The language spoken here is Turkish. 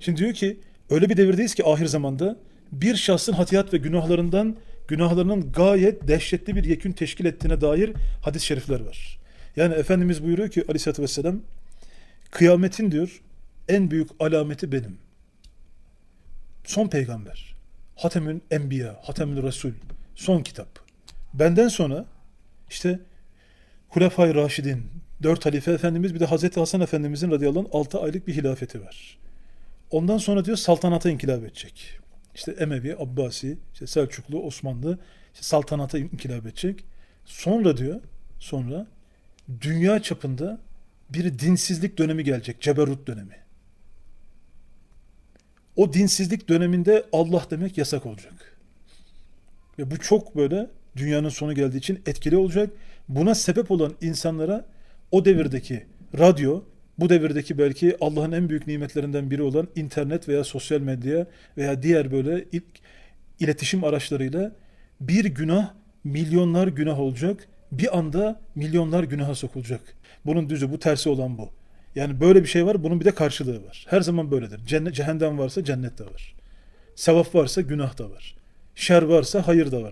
Şimdi diyor ki öyle bir devirdeyiz ki ahir zamanda bir şahsın hatiyat ve günahlarından günahlarının gayet dehşetli bir yekün teşkil ettiğine dair hadis-i şerifler var. Yani Efendimiz buyuruyor ki aleyhissalatü vesselam kıyametin diyor en büyük alameti benim. Son peygamber. Hatemül Enbiya, Hatemül Resul. Son kitap. Benden sonra işte Hulefai Raşidin, dört halife efendimiz bir de Hazreti Hasan Efendimizin radıyallahu anh 6 aylık bir hilafeti var. Ondan sonra diyor saltanata inkılap edecek. İşte Emevi, Abbasi, işte Selçuklu, Osmanlı işte saltanata inkılap edecek. Sonra diyor, sonra dünya çapında bir dinsizlik dönemi gelecek, ceberut dönemi. O dinsizlik döneminde Allah demek yasak olacak. Ve bu çok böyle dünyanın sonu geldiği için etkili olacak. Buna sebep olan insanlara o devirdeki radyo, bu devirdeki belki Allah'ın en büyük nimetlerinden biri olan internet veya sosyal medya veya diğer böyle ilk iletişim araçlarıyla bir günah milyonlar günah olacak. Bir anda milyonlar günaha sokulacak. Bunun düzü, bu tersi olan bu. Yani böyle bir şey var, bunun bir de karşılığı var. Her zaman böyledir. Cennet, cehennem varsa cennet de var. Sevap varsa günah da var. Şer varsa hayır da var.